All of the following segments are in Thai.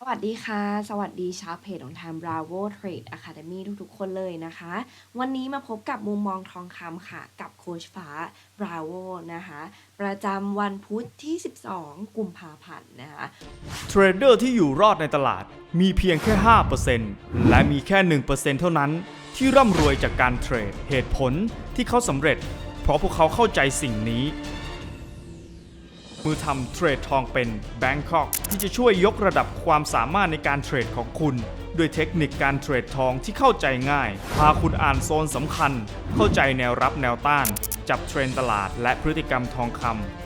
สวัสดีค่ะ สวัสดีชาวเพจของ Time Bravo Trade Academy ทุกๆ คนเลยนะคะ วันนี้มาพบกับมุมมองทองคำค่ะ กับโคชฟ้า Bravo นะคะ ประจำวันพุธที่ 12 กุมภาพันธ์นะคะ เทรดเดอร์ที่อยู่รอดในตลาดมีเพียงแค่ 5%และมีแค่ 1%เท่านั้น ที่ร่ำรวยจากการเทรด เหตุผลที่เขาสำเร็จ เพราะพวกเขาเข้าใจสิ่งนี้ มือทำเทรดทองเป็น Bangkok ที่จะช่วยยกระดับความสามารถในการเทรดของคุณ ด้วยเทคนิคการเทรดทองที่เข้าใจง่าย พาคุณอ่านโซนสำคัญ เข้าใจแนวรับแนวต้าน จับเทรนตลาดและพฤติกรรมทองคำ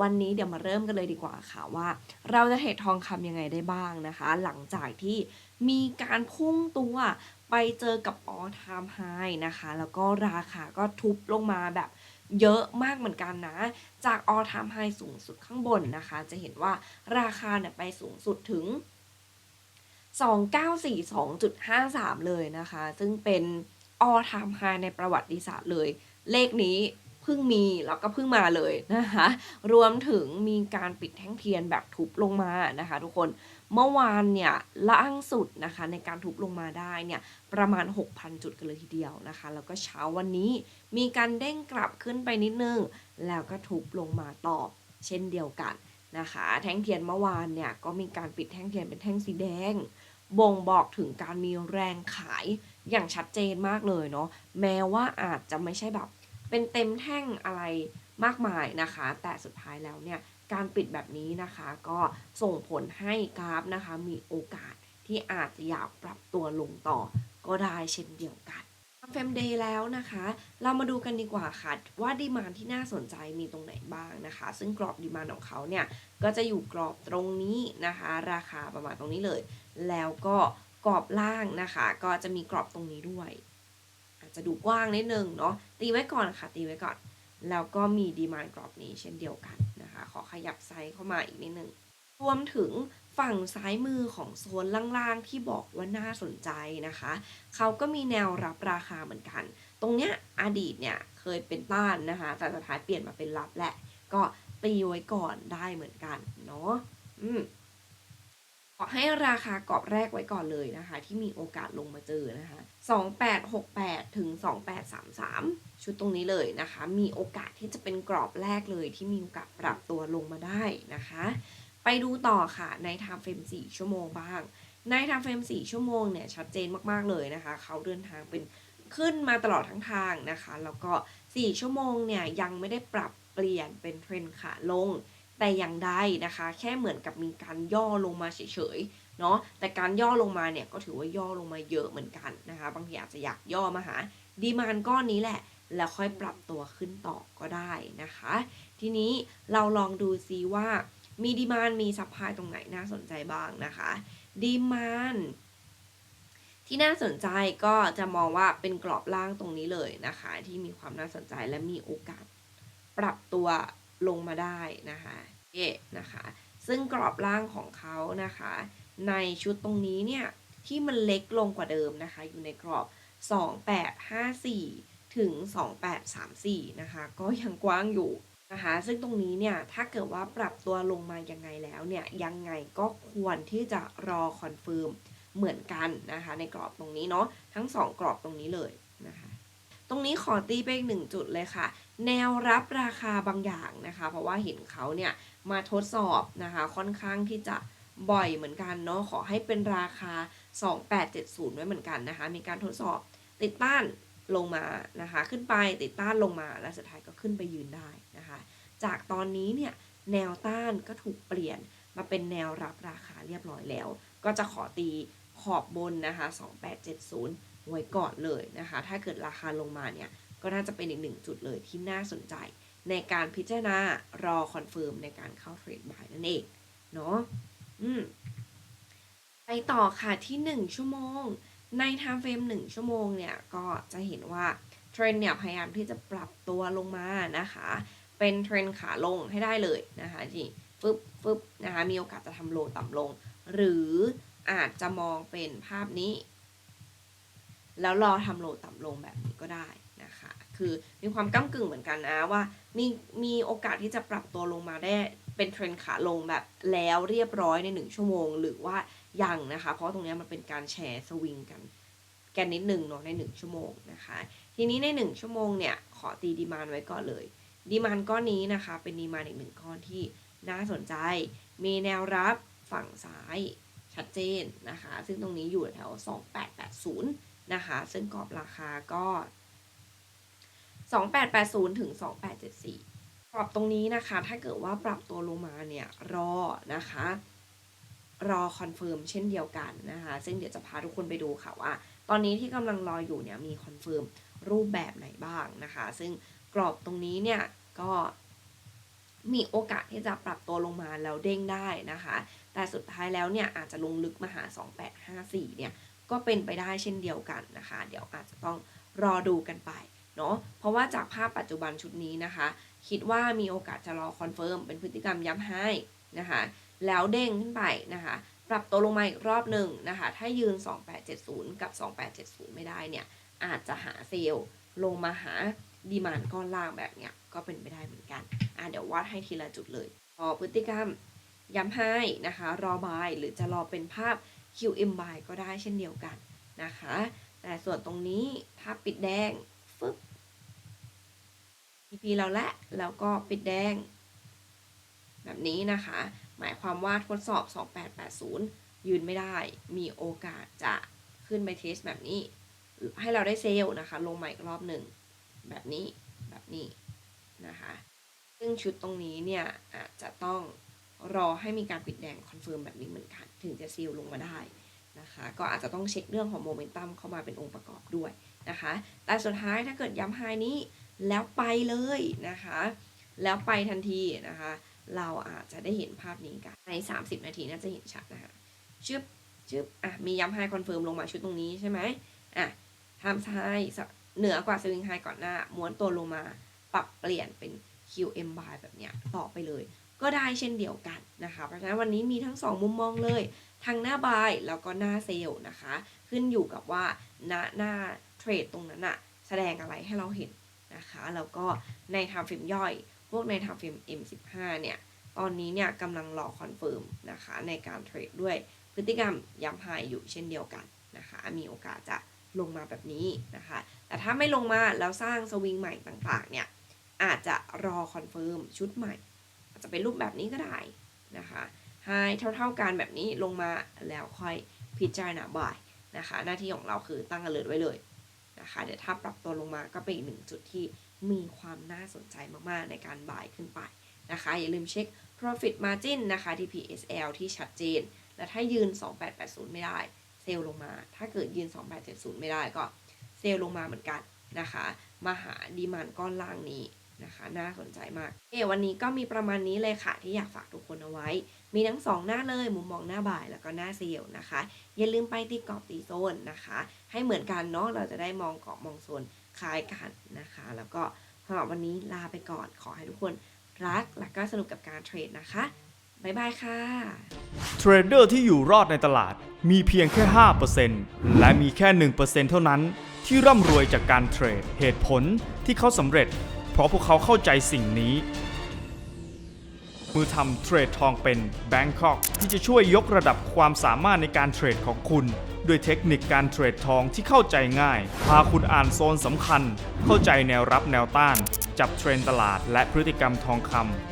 วันนี้เดี๋ยวมาเริ่มกันเลยดีกว่าค่ะว่า เราจะเทรดทองคำยังไงได้บ้างนะคะ หลังจากที่มีการพุ่งตัวไปเจอกับ all time high นะคะ แล้วก็ราคาก็ทุบลงมาแบบเยอะมากเหมือนกันนะ จาก all time high สูงสุดข้างบนนะคะ จะเห็นว่าราคาเนี่ยไปสูงสุดถึง 2942.53 เลยนะคะ ซึ่งเป็น all time high ในประวัติศาสตร์เลย เลขนี้ เพิ่งมีแล้วก็เพิ่งมาเลยนะคะรวมถึงมีการปิดแท่งเทียนแบบทุบลงมานะคะทุกคนเมื่อวานเนี่ยล่างสุดนะคะในการทุบลงมาได้เนี่ยประมาณ 6,000 จุดกันเลยทีเดียวนะคะ แล้วก็เช้าวันนี้มีการเด้งกลับขึ้นไปนิดนึง แล้วก็ทุบลงมาต่อเช่นเดียวกันนะคะ แท่งเทียนเมื่อวานเนี่ยก็มีการปิดแท่งเทียนเป็นแท่งสีแดง บ่งบอกถึงการมีแรงขายอย่างชัดเจนมากเลยเนาะแม้ว่าอาจจะไม่ใช่แบบ เป็นเต็มแท่งอะไรมากมายนะคะ แต่สุดท้ายแล้วเนี่ยการปิดแบบนี้นะคะก็ส่งผลให้กราฟนะคะ มีโอกาสที่อาจจะอยากปรับตัวลงต่อก็ได้เช่นเดียวกันเฟมเดย์แล้วนะคะ เรามาดูกันดีกว่าค่ะว่าดีมานที่น่าสนใจมีตรงไหนบ้างนะคะ ซึ่งกรอบดีมานของเขาเนี่ย ก็จะอยู่กรอบตรงนี้นะคะ ราคาประมาณตรงนี้เลย แล้วก็กรอบล่างนะคะ ก็จะมีกรอบตรงนี้ด้วย จะดูกว้างนิดนึงเนาะตีไว้ก่อนค่ะ ตีไว้ก่อน แล้วก็มีดีมานกรอบนี้เช่นเดียวกันนะคะ ขอขยับไซส์เข้ามาอีกนิดนึงรวมถึงฝั่งซ้ายมือของโซนล่างๆที่บอกว่าน่าสนใจนะคะ เขาก็มีแนวรับราคาเหมือนกัน ตรงเนี้ยอดีตเนี่ยเคยเป็นต้านนะคะ แต่สุดท้ายเปลี่ยนมาเป็นรับแหละ ก็ตีไว้ก่อนได้เหมือนกันเนาะอืม อให้ราคากรอบแรกไว้ก่อนเลยนะคะ ที่มีโอกาสลงมาเจอนะคะ 2868 ถึง 2833 ชุดตรงนี้เลยนะคะ มีโอกาสที่จะเป็นกรอบแรกเลยที่มีโอกาสปรับตัวลงมาได้นะคะ ไปดูต่อค่ะใน time frame 4ชั่วโมงบ้าง ใน time frame 4ชั่วโมงเนี่ยชัดเจนมากๆเลยนะคะ เขาเดินทางเป็นขึ้นมาตลอดทั้งทางนะคะ แล้วก็ 4 ชั่วโมงเนี่ยยังไม่ได้ปรับเปลี่ยนเป็นเทรนขาลง แต่อย่างใดนะคะ แค่เหมือนกับมีการย่อลงมาเฉยๆเนาะแต่การย่อลงมาเนี่ยก็ถือว่าย่อลงมาเยอะเหมือนกันนะคะ บางทีอาจจะอยากย่อมาหาดีมานก้อนนี้แหละ แล้วค่อยปรับตัวขึ้นต่อก็ได้นะคะ ทีนี้เราลองดูซิว่ามีดีมานมีซัพพลายตรงไหนน่าสนใจบ้างนะคะดีมานที่น่าสนใจก็จะมองว่าเป็นกรอบล่างตรงนี้เลยนะคะ ที่มีความน่าสนใจและมีโอกาสปรับตัวลงมาได้นะคะเอะ นะคะ ซึ่งกรอบล่างของเขานะคะ ในชุดตรงนี้เนี่ย ที่มันเล็กลงกว่าเดิมนะคะ อยู่ในกรอบ 2854 ถึง 2834 นะคะ ก็ยังกว้างอยู่นะคะ ซึ่งตรงนี้เนี่ย ถ้าเกิดว่าปรับตัวลงมายังไงแล้วเนี่ย ยังไงก็ควรที่จะรอคอนเฟิร์มเหมือนกันนะคะ ในกรอบตรงนี้เนาะทั้ง 2 กรอบตรงนี้เลยนะคะ ตรงนี้ขอตีไปอีกหนึ่งจุดเลยค่ะ แนวรับราคาบางอย่างนะคะ เพราะว่าเห็นเขาเนี่ยมาทดสอบนะคะค่อนข้างที่จะบ่อยเหมือนกันเนาะขอให้เป็นราคา 2870 ไว้เหมือนกันนะคะ มีการทดสอบติดต้านลงมานะคะ ขึ้นไปติดต้านลงมาและสุดท้ายก็ขึ้นไปยืนได้นะคะ จากตอนนี้เนี่ยแนวต้านก็ถูกเปลี่ยนมาเป็นแนวรับราคาเรียบร้อยแล้ว ก็จะขอตีขอบบนนะคะ 2870 ไว้ก่อนเลยนะคะ ถ้าเกิดราคาลงมาเนี่ย ก็น่าจะเป็นอีกหนึ่งจุดเลยที่น่าสนใจ ในการพิจารณารอคอนเฟิร์มในการเข้าเทรดบายนั่นเองเนาะอืมไปต่อค่ะที่ 1 ชั่วโมง ใน time frame 1ชั่วโมงเนี่ย ก็จะเห็นว่าเทรนเนี่ยพยายามที่จะปรับตัวลงมานะคะ เป็นเทรนขาลงให้ได้เลยนะคะนี่ฟึบฟึบนะคะมีโอกาสจะทำโลต่ำลง หรืออาจจะมองเป็นภาพนี้ แล้วรอทำโลต่ำลงแบบนี้ก็ได้นะคะ คือมีความก้ากึ่งเหมือนกันนะว่ามีมีโอกาสที่จะปรับตัวลงมาได้เป็นเทรนขาลงแบบแล้วเรียบร้อยใน 1 ชั่วโมง หรือว่ายังนะคะ เพราะตรงนี้มันเป็นการแชร์สวิงกันแกนนิดหนึ่งเนาะใน 1 ชั่วโมงนะคะ ทีนี้ใน 1 ชั่วโมงเนี่ยขอตีดีมานไว้ก่อนเลยดีมานก้อนนี้นะคะ เป็นดีมานอีกหนึ่งก้อนที่น่าสนใจ มีแนวรับฝั่งซ้ายชัดเจนนะคะ ซึ่งตรงนี้อยู่แถว 2880 นะคะ ซึ่งกรอบราคาก็ 2880 ถึง 2874 กรอบตรงนี้นะคะ ถ้าเกิดว่าปรับตัวลงมาเนี่ย รอนะคะ รอคอนเฟิร์มเช่นเดียวกันนะคะ ซึ่งเดี๋ยวจะพาทุกคนไปดูค่ะว่า ตอนนี้ที่กำลังรออยู่เนี่ยมีคอนเฟิร์มรูปแบบไหนบ้างนะคะ ซึ่งกรอบตรงนี้เนี่ยก็มีโอกาสที่จะปรับตัวลงมาแล้วเด้งได้นะคะ แต่สุดท้ายแล้วเนี่ยอาจจะลงลึกมาหา 2854 เนี่ย ก็เป็นไปได้เช่นเดียวกันนะคะ เดี๋ยวอาจจะต้องรอดูกันไปเนาะเพราะว่าจากภาพปัจจุบันชุดนี้นะคะ คิดว่ามีโอกาสจะรอคอนเฟิร์มเป็นพฤติกรรมย้ำให้นะคะ แล้วเด้งขึ้นไปนะคะ ปรับตัวลงมาอีกรอบหนึ่งนะคะ ถ้ายืน 2870 กับ 2870 ไม่ได้เนี่ย อาจจะหาเซลล์ลงมาหาดีมานก้อนล่างแบบเนี้ยก็เป็นไปได้เหมือนกันอะเดี๋ยววาดให้ทีละจุดเลย พอพฤติกรรมย้ำให้นะคะ รอบายหรือจะรอเป็นภาพ QM by ก็ได้เช่นเดียวกันนะคะ แต่ส่วนตรงนี้ถ้าปิดแดงฟึบ TP เราและแล้วก็ปิดแดง แบบนี้นะคะ หมายความว่าทดสอบ 2880 ยืนไม่ได้ มีโอกาสจะขึ้นไปเทสแบบนี้ ให้เราได้เซลล์นะคะ ลงใหมาอีกรอบหนึ่ง แบบนี้แบบนี้นะคะ ซึ่งชุดตรงนี้เนี่ยอาจจะต้อง รอให้มีการปิดแดงคอนเฟิร์มแบบนี้เหมือนกัน ถึงจะซีลลงมาได้นะคะ ก็อาจจะต้องเช็คเรื่องของโมเมนตัมเข้ามาเป็นองค์ประกอบด้วยนะคะ แต่สุดท้ายถ้าเกิดย้ำไฮนี้แล้วไปเลยนะคะ แล้วไปทันทีนะคะ เราอาจจะได้เห็นภาพนี้กัน ใน 30 นาทีน่าจะเห็นชัดนะคะชึบชึบอะมีย้ำไฮคอนเฟิร์มลงมาชุดตรงนี้ใช่ไหมอะทำไฮเหนือกว่าสวิงไฮก่อนหน้า ม้วนตัวลงมาปรับเปลี่ยนเป็น QM buy แบบเนี้ยต่อไปเลย ก็ได้เช่นเดียวกันนะคะเพราะฉะนั้นวันนี้มีทั้ง 2 มุมมองเลยทั้งหน้าบายแล้วก็หน้าเซลล์นะคะ ขึ้นอยู่กับว่าหหน้าเทรดตรงนั้นอะแสดงอะไรให้เราเห็นนะคะแล้วก็ในทำฟิล์มย่อย พวกในทำฟิล์ม M15 เนี่ยตอนนี้เนี่ยกำลังรอคอนเฟิร์มนะคะในการเทรดด้วยพฤติกรรมย้ำไฮอยู่เช่นเดียวกันนะคะมีโอกาสจะลงมาแบบนี้นะคะ แต่ถ้าไม่ลงมาแล้วสร้างสวิงใหม่ต่างๆเนี่ยอาจจะรอคอนเฟิร์มชุดใหม่ จะเป็นรูปแบบนี้ก็ได้นะคะไฮเท่าๆกันแบบนี้ลงมาแล้วค่อยพิจารณาบ่ายนะคะ หน้าที่ของเราคือตั้ง alert ไว้เลยนะคะ เดี๋ยวถ้าปรับตัวลงมาก็เป็นอีกหนึ่งจุดที่มีความน่าสนใจมากๆในการบ่ายขึ้นไปนะคะ อย่าลืมเช็ค profit margin นะคะที่ PSL ที่ชัดเจน และถ้ายืน 2880 ไม่ได้ เซลลงมา ถ้าเกิดยืน 2870 ไม่ได้ก็เซลลงมาเหมือนกันนะคะ มาหาดีมานก้อนล่างนี้ นะคะ น่าสนใจมาก เอวันนี้ก็มีประมาณนี้เลยค่ะ ที่อยากฝากทุกคนเอาไว้ มีทั้ง2หน้าเลยมุมมองหน้าบ่ายแล้วก็หน้าเซลล์นะคะ อย่าลืมไปตีกรอบตีโซนนะคะ ให้เหมือนกันเนาะเราจะได้มองกรอบมองโซนคล้ายกันนะคะ แล้วก็สำหรับวันนี้ลาไปก่อนขอให้ทุกคนรักและก็สนุกกับการเทรดนะคะบ๊ายบายค่ะ เทรดเดอร์ที่อยู่รอดในตลาดมีเพียงแค่ 5%และมีแค่ 1%เท่านั้นที่ร่ำรวยจากการเทรด เหตุผลที่เขาสำเร็จ เพราะพวกเขาเข้าใจสิ่งนี้ มือทำเทรดทองเป็น Bangkok ที่จะช่วยยกระดับความสามารถในการเทรดของคุณด้วยเทคนิคการเทรดทองที่เข้าใจง่าย พาคุณอ่านโซนสำคัญ เข้าใจแนวรับแนวต้าน จับเทรนตลาดและพฤติกรรมทองคำ